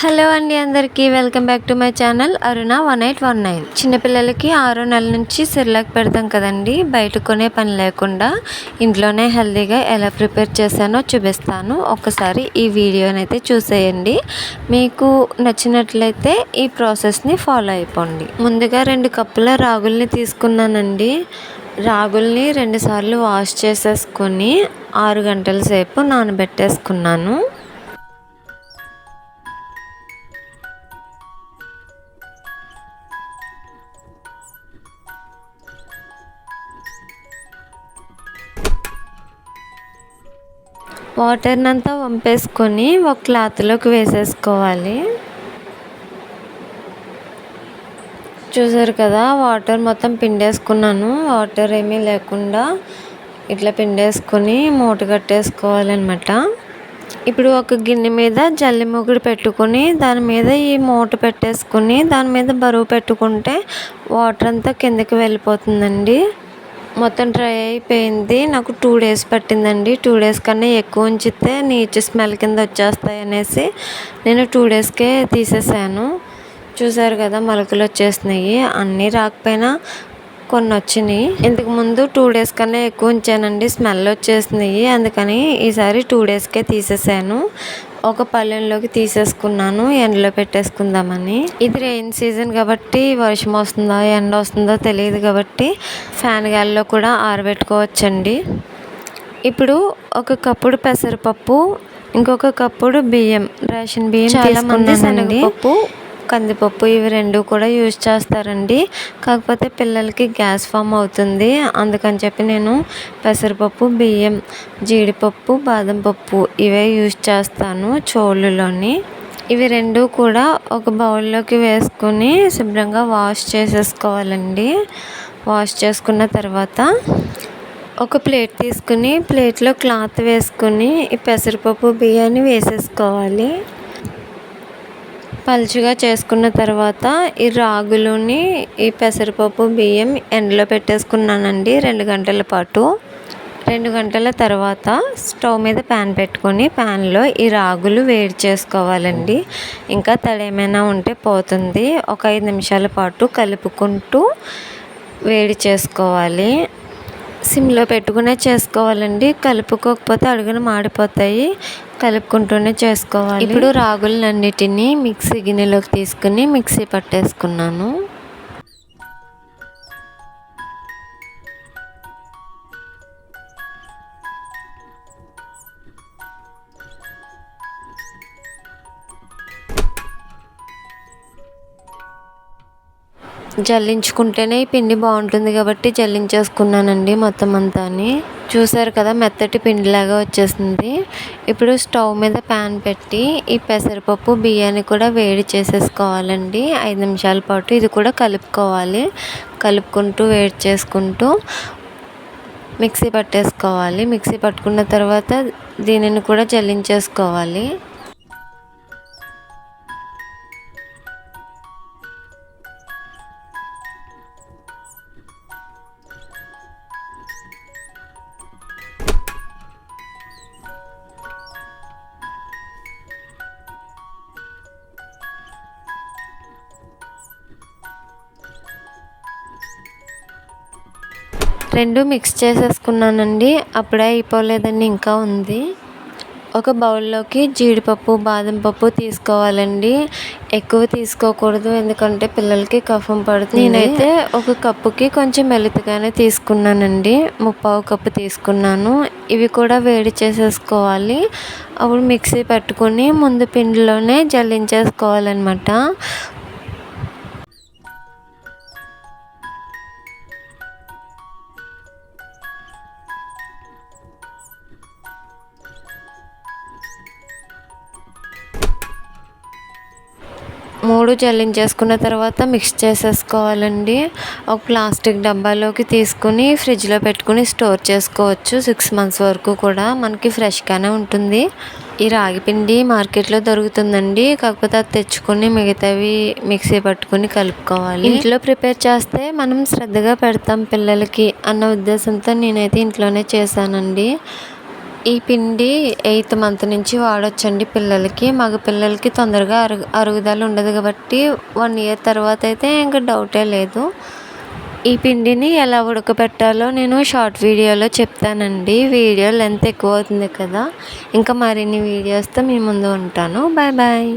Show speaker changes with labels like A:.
A: Hello అండి అందరికీ welcome back to my channel Aruna one eight one nine. చిన్నపిల్లలకి ఆరో నెల నుంచి సిర్లాక్ పెడతాం కదండి బయట కొనే పని లేకుండా ఇంట్లోనే హెల్తీగా ఎలా ప్రిపేర్ చేశానో చూపిస్తాను. ఒకసారి ఈ వీడియోని అయితే చూసేయండి. మీకు నచ్చినట్లయితే ఈ ప్రాసెస్ని ఫాలో అయిపోండి. ముందుగా రెండు కప్పుల రాగుల్ని తీసుకున్నానండి. రాగుల్ని రెండుసార్లు వాష్ చేసేసుకొని ఆరు గంటల సేపు నానబెట్టేసుకున్నాను. వాటర్ని అంతా వంపేసుకొని ఒక క్లాత్లోకి వేసేసుకోవాలి. చూసారు కదా వాటర్ మొత్తం పిండేసుకున్నాను. వాటర్ ఏమీ లేకుండా ఇట్లా పిండేసుకొని మూట కట్టేసుకోవాలన్నమాట. ఇప్పుడు ఒక గిన్నె మీద జల్లి మొగుడు పెట్టుకొని దాని మీద ఈ మూట పెట్టేసుకొని దాని మీద బరువు పెట్టుకుంటే వాటర్ అంతా కిందకి వెళ్ళిపోతుందండి. మొత్తం డ్రై అయిపోయింది. నాకు టూ డేస్ పట్టిందండి. టూ డేస్ కన్నా ఎక్కువ ఉంచితే నీచు స్మెల్ కింద వచ్చేస్తాయి అనేసి నేను టూ డేస్కే తీసేసాను. చూసారు కదా మొలకలు వచ్చేసినాయి. అన్నీ రాకపోయినా కొన్ని వచ్చినాయి. ఇంతకు ముందు టూ డేస్ కన్నా ఎక్కువ ఉంచానండి. స్మెల్ వచ్చేసినాయి. అందుకని ఈసారి టూ డేస్కే తీసేసాను. ఒక పళ్ళెంలోకి తీసేసుకున్నాను ఎండలో పెట్టేసుకుందామని. ఇది రెయిన్ సీజన్ కాబట్టి వర్షం వస్తుందో ఎండ వస్తుందో తెలియదు కాబట్టి ఫ్యాన్ గాలిలో కూడా ఆరబెట్టుకోవచ్చండి. ఇప్పుడు ఒక కప్పుడు పెసరపప్పు ఇంకొక కప్పుడు బియ్యం రేషన్ బియ్యం చాలా మంది శనగపప్పు కందిపప్పు ఇవి రెండు కూడా యూజ్ చేస్తారండి. కాకపోతే పిల్లలకి గ్యాస్ ఫామ్ అవుతుంది. అందుకని చెప్పి నేను పెసరపప్పు బియ్యం జీడిపప్పు బాదం పప్పు ఇవే యూజ్ చేస్తాను చోళ్ళులోని. ఇవి రెండు కూడా ఒక బౌల్లోకి వేసుకొని శుభ్రంగా వాష్ చేసేసుకోవాలండి. వాష్ చేసుకున్న తర్వాత ఒక ప్లేట్ తీసుకుని ప్లేట్లో క్లాత్ వేసుకుని ఈ పెసరపప్పు బియ్యాన్ని వేసేసుకోవాలి. పలుచగా చేసుకున్న తర్వాత ఈ రాగులుని ఈ పెసరపప్పు బియ్యం ఎండలో పెట్టేసుకున్నానండి రెండు గంటల పాటు. రెండు గంటల తర్వాత స్టవ్ మీద ప్యాన్ పెట్టుకొని ప్యాన్లో ఈ రాగులు వేడి చేసుకోవాలండి. ఇంకా తడి ఏమైనా ఉంటే పోతుంది. ఒక ఐదు నిమిషాల పాటు కలుపుకుంటూ వేడి చేసుకోవాలి. సిమ్లో పెట్టుకునే చేసుకోవాలండి. కలుపుకోకపోతే అడుగున మాడిపోతాయి. కలుపుకుంటూనే చేసుకోవాలి. ఇప్పుడు రాగులన్నిటినీ మిక్సీ గిన్నెలోకి తీసుకుని మిక్సీ పట్టేసుకున్నాను. జల్లించుకుంటేనే ఈ పిండి బాగుంటుంది కాబట్టి జల్లించేసుకున్నానండి మొత్తం అంతా చూసారు కదా మెత్తటి పిండిలాగా వచ్చేసింది. ఇప్పుడు స్టవ్ మీద ప్యాన్ పెట్టి ఈ పెసరపప్పు బియ్యాన్ని కూడా వేడి చేసేసుకోవాలండి. ఐదు నిమిషాల పాటు ఇది కూడా కలుపుకోవాలి. కలుపుకుంటూ వేడి చేసుకుంటూ మిక్సీ పట్టేసుకోవాలి. మిక్సీ పట్టుకున్న తర్వాత దీనిని కూడా జల్లించేసుకోవాలి. రెండు మిక్స్ చేసేసుకున్నానండి. అప్పుడే అయిపోలేదండి ఇంకా ఉంది. ఒక బౌల్లోకి జీడిపప్పు బాదం పప్పు తీసుకోవాలండి. ఎక్కువ తీసుకోకూడదు ఎందుకంటే పిల్లలకి కఫం పడుతుంది. నేనైతే ఒక కప్పుకి కొంచెం మెలుతుగానే తీసుకున్నానండి. ముప్పావు కప్పు తీసుకున్నాను. ఇవి కూడా వేడి చేసేసుకోవాలి. అప్పుడు మిక్సీ పెట్టుకుని ముందు పిండిలోనే జల్లించేసుకోవాలన్నమాట. మూడు జల్లించేసుకున్న తర్వాత మిక్స్ చేసేసుకోవాలండి. ఒక ప్లాస్టిక్ డబ్బాలోకి తీసుకుని ఫ్రిడ్జ్లో పెట్టుకుని స్టోర్ చేసుకోవచ్చు సిక్స్ మంత్స్ వరకు కూడా. మనకి ఫ్రెష్గానే ఉంటుంది. ఈ రాగి పిండి మార్కెట్లో దొరుకుతుందండి. కాకపోతే అది తెచ్చుకొని మిగతావి మిక్సీ పట్టుకుని కలుపుకోవాలి. ఇంట్లో ప్రిపేర్ చేస్తే మనం శ్రద్ధగా పెడతాం పిల్లలకి అన్న ఉద్దేశంతో నేనైతే ఇంట్లోనే చేశానండి. ఈ పిండి ఎయిత్ మంత్ నుంచి వాడొచ్చండి పిల్లలకి. మగ పిల్లలకి తొందరగా అరుగు అరుగుదల ఉండదు కాబట్టి వన్ ఇయర్ తర్వాత అయితే ఇంకా డౌటే లేదు. ఈ పిండిని ఎలా ఉడకబెట్టాలో నేను షార్ట్ వీడియోలో చెప్తానండి. వీడియో లెంత్ ఎక్కువ అవుతుంది కదా. ఇంకా మరిన్ని వీడియోస్తో మీ ముందు ఉంటాను. Bye bye.